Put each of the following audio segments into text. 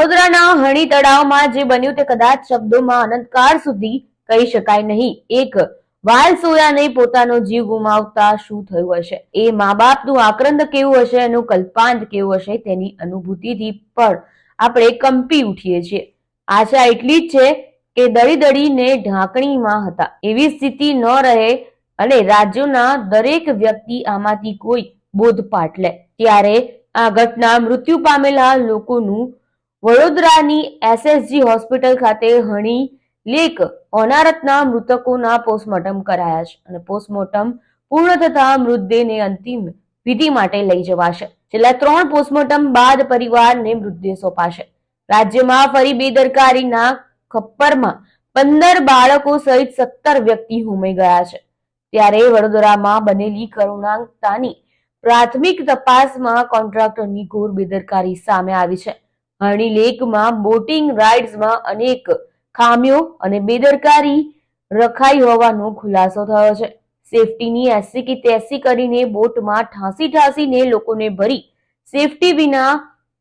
વડોદરાના હણી તળાવમાં જે બન્યું તે કદાચ શબ્દોમાં અનંતકાળ સુધી કહી શકાય નહીં. એક વાલ સોયાને પોતાનો જીવ ગુમાવતા શું થયું હશે? એ મા બાપનું આક્રંદ કેવું હશે? એનું કલ્પાંત કેવું હશે? તેની અનુભૂતિથી પણ આપણે કંપી ઉઠીએ છીએ. આશા એટલી જ છે કે દળી દળીને ઢાંકણીમાં હતા. એવી સ્થિતિ ન રહે અને રાજ્યોના દરેક વ્યક્તિ આમાંથી કોઈ બોધપાઠ લે. ત્યારે આ ઘટના મૃત્યુ પામેલા લોકોનું વડોદરાની એસએસજી હોસ્પિટલ ખાતે હણી લેક હોનારતના મૃતકોના પોસ્ટમોર્ટમ કરાયા છે અને પોસ્ટમોર્ટમ પૂર્ણ થતા મૃતદેહને અંતિમ વિધિ માટે લઈ જવાશે. છેલ્લા ત્રણ પોસ્ટમોર્ટમ બાદ પરિવારને મૃતદેહ સોંપાશે. રાજ્યમાં ફરી બેદરકારીના ખપ્પરમાં પંદર બાળકો સહિત સત્તર વ્યક્તિ હોમાઈ ગયા છે. ત્યારે વડોદરામાં બનેલી કરુણાંકતાની પ્રાથમિક તપાસમાં કોન્ટ્રાક્ટરની ઘોર બેદરકારી સામે આવી છે. હરણી લેકમાં બોટિંગ રાઇડ્સમાં અનેક ખામીઓ અને બેદરકારી રખાઈ હોવાનો ખુલાસો થયો છે. સેફટીની એસી કે તેસી કરીને બોટમાં ઠાંસી ઠાંસીને લોકોને ભરી સેફટી વિના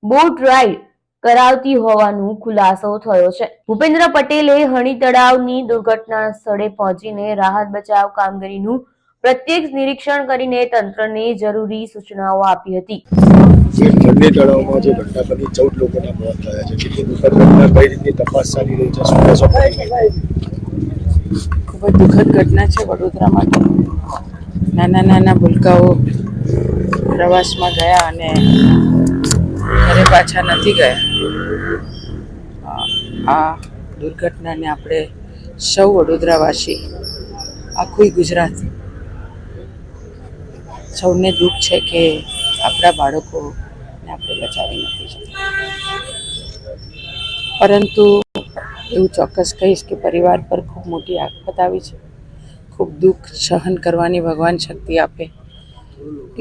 બોટ રાઇડ કરાવતી હોવાનું ખુલાસો થયો છે. ભૂપેન્દ્ર પટેલે હણી તળાવની દુર્ઘટના સ્થળે પહોંચીને રાહત બચાવ કામગીરીનું પ્રત્યક્ષ નિરીક્ષણ કરીને તંત્રને જરૂરી સૂચનાઓ આપી હતી. જે ઠંડી તળાવમાં જે ઘટના બની ચૌદ લોકોના મોત થયા છે કેટલી કઈ રીતની તપાસ ચાલી રહી છે શું શું ખૂબ જ દુઃખદ ઘટના છે વડોદરા માટે. નાના નાના ભૂલકાઓ પ્રવાસમાં ગયા અને ઘરે પાછા નથી ગયા. આ દુર્ઘટનાને આપણે સૌ વડોદરાવાસી આખું ગુજરાત સૌને દુઃખ છે કે આપણા બાળકોને આપણે બચાવી નથી શકતા. પરંતુ એવું ચોક્કસ કહીશ કે પરિવાર પર ખૂબ મોટી આફત આવી છે. ખૂબ દુઃખ સહન કરવાની ભગવાન શક્તિ આપે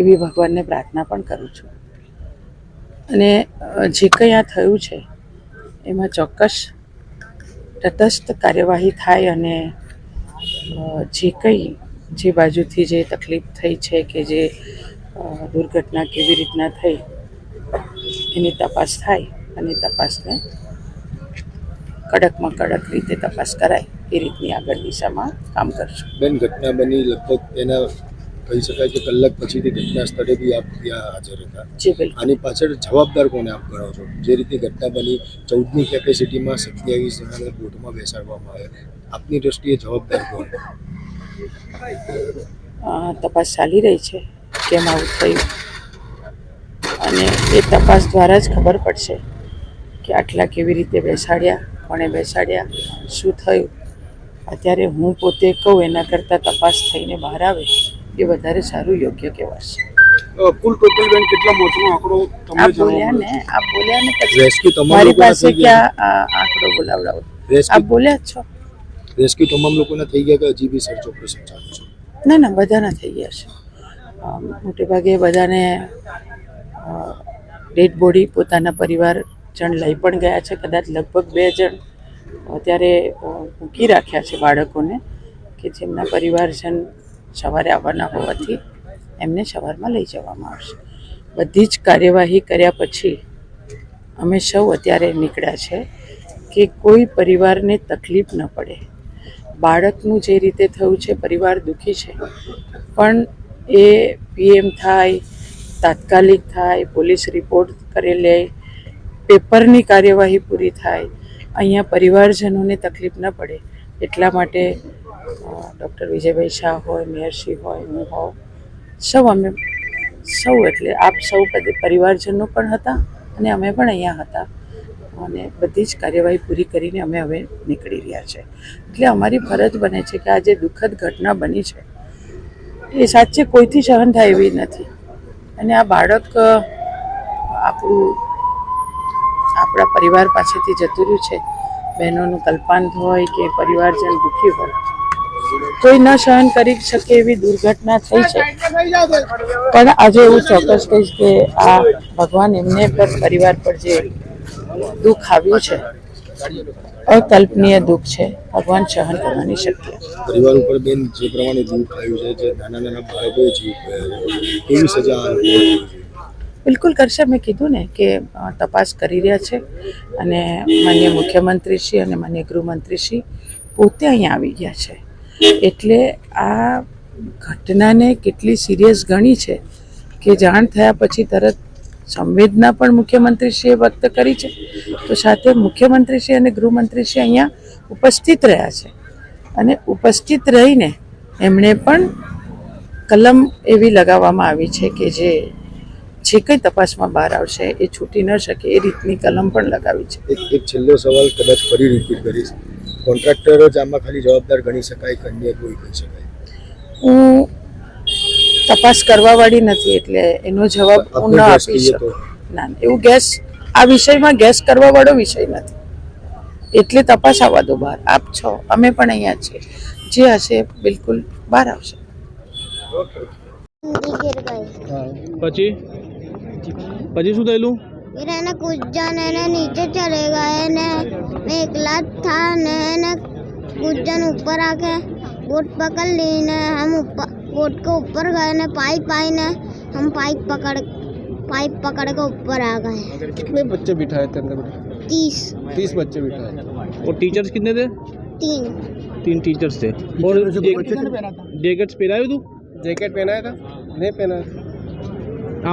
એવી ભગવાનને પ્રાર્થના પણ કરું છું. અને જે કંઈ આ થયું છે, એમાં ચોક્કસ તટસ્થ કાર્યવાહી થાય અને જે કંઈ જે બાજુથી જે તકલીફ થઈ છે કે જે દુર્ઘટના કેવી રીતના થઈ એની તપાસ થાય અને તપાસને કડકમાં કડક રીતે તપાસ કરાય એ રીતની આગળ દિશામાં કામ કરશું. બેન ઘટના બની લગભગ એના કહી શકાય કે કલાક પછીથી ઘટના સ્થળે બી આપ ત્યાં હાજર હતા. આની પાછળ જવાબદાર કોને આપ ગણો છો? જે રીતે ઘટના બની ચૌદની કેપેસિટીમાં સત્યાવીસ જણાને બોટમાં બેસાડવામાં આવ્યા. આપની દ્રષ્ટિએ જવાબદાર કોણ? તપાસ ચાલી રહી છે કેમ આવું થયું? અને એ તપાસ દ્વારા જ ખબર પડશે કે આટલા કેવી રીતે બેસાડ્યા કોણે બેસાડ્યા શું થયું? અત્યારે હું પોતે કહું એના કરતાં તપાસ થઈને બહાર આવે એ વધારે સારું યોગ્ય કહેવાશે કુલ ટોટલ બેન કેટલા આંકડો તમને બોલ્યા ને આપ બોલ્યા ને પછી મારી પાસે ગયા ક્યાં આ આંકડો બોલાવડાવો? આપ બોલ્યા જ છો. રેસ્ક્યુ તમામ લોકોને થઈ ગયા કે હજી બી સર્ચ ઓપરેશન ચાલુ છે? ના ના, બધાના થઈ ગયા છે. મોટેભાગે મોટે ભાગે બધાને ડેડ બોડી પોતાના પરિવારજન લઈ પણ ગયા છે. કદાચ લગભગ બે જણ અત્યારે મૂકી રાખ્યા છે બાળકોને કે જેમના પરિવારજન સવારે આવવાના હોવાથી એમને સવારમાં લઈ જવામાં આવશે. બધી જ કાર્યવાહી કર્યા પછી અમે સૌ અત્યારે નીકળ્યા છે કે કોઈ પરિવારને તકલીફ ન પડે. બાળકનું જે રીતે થયું છે, પરિવાર દુઃખી છે, પણ એ પીએમ થાય, તાત્કાલિક થાય, પોલીસ રિપોર્ટ કરી લે, પેપરની કાર્યવાહી પૂરી થાય, અહીંયા પરિવારજનોને તકલીફ ન પડે, એટલા માટે ડૉક્ટર વિજયભાઈ શાહ હોય મેયરશ્રી હોય, હું હોઉં, સૌ અમે, સૌ એટલે આપ સૌ પરિવારજનો પણ હતા અને અમે પણ અહીંયા હતા. અને બધી જ કાર્યવાહી પૂરી કરીને અમે હવે નીકળી રહ્યા છે. એટલે અમારી ફરજ બને છે કે આ જે દુઃખદ ઘટના બની છે, એ સાચે કોઈથી સહન થાય એવી નથી. અને આ બાળક આપણું, આપણા પરિવાર પાસેથી જતું રહ્યું છે, બહેનોનું કલ્પાંત હોય કે પરિવારજન દુઃખી હોય, કોઈ ન સહન કરી શકે એવી દુર્ઘટના થઈ છે. પણ આજે એવું ચોક્કસ કહીશ કે આ ભગવાન એમને પર પરિવાર પર જે દુઃખ આવ્યું છે. અકલ્પનીય દુઃખ છે. ભગવાન સહન કરવાની શક્તિ પરિવાર ઉપર બેન જે પ્રમાણે દુઃખ આવ્યું છે જે નાના નાના બાળકોએ જીવ કેવી સજા? બિલકુલ કરશે. મેં કીધું ને કે તપાસ કરી રહ્યા છે અને માન્ય મુખ્યમંત્રીશ્રી અને માન્ય ગૃહમંત્રીશ્રી પોતે અહીંયા આવી ગયા છે. એટલે આ ઘટનાને કેટલી સિરિયસ ગણી છે કે જાણ થયા પછી તરત સંવેદના પણ મુખ્યમંત્રીશ્રીએ વ્યક્ત કરી છે. તો સાથે મુખ્યમંત્રીશ્રી અને ગૃહમંત્રીશ્રી અહીંયા ઉપસ્થિત રહ્યા છે. અને ઉપસ્થિત રહીને એમણે પણ કલમ એવી લગાવવામાં આવી છે કે જે જે કંઈ તપાસમાં બહાર આવશે એ છૂટી ન શકે એ રીતની કલમ પણ લગાવી છે. એક એક છેલ્લો સવાલ કદાચ ફરી રિપીટ કરીશ. કોન્ટ્રાક્ટર જ આમાં ખાલી જવાબદાર ગણી શકાય કે અન્ય કોઈ કહી શકાય? હું તપાસ કરવાવાળી નથી એટલે એનો જવાબ હું ન આપનો આપી દ્રષ્ટિએ શકું તો ના ના, એવું ગેસ આ વિષયમાં ગેસ કરવાવાળો વિષય નથી એટલે તપાસ આવવા દો બહાર આપ છો અમે પણ અહીંયા છીએ જે હશે એ બિલકુલ બહાર આવશે गिर गए પછી પછી શું થયેલું फिर है ना कुछ जन है ना नीचे चले गए ने मैं एकला था ने है ना कुछ जन ऊपर आके बोट पकड़ ली ने हम ऊपर बोट के ऊपर गए ने पाइप आई ने हम पाइप पकड़ पाइप पकड़ के ऊपर आ गए। कितने बच्चे बिठाए थे अंदर में? तीस। तीस बच्चे बिठाए और टीचर्स कितने थे? तीन। तीन टीचर्स थे। और जैकेट्स पहनाए तू? जैकेट पहनाया था? नहीं पहना था।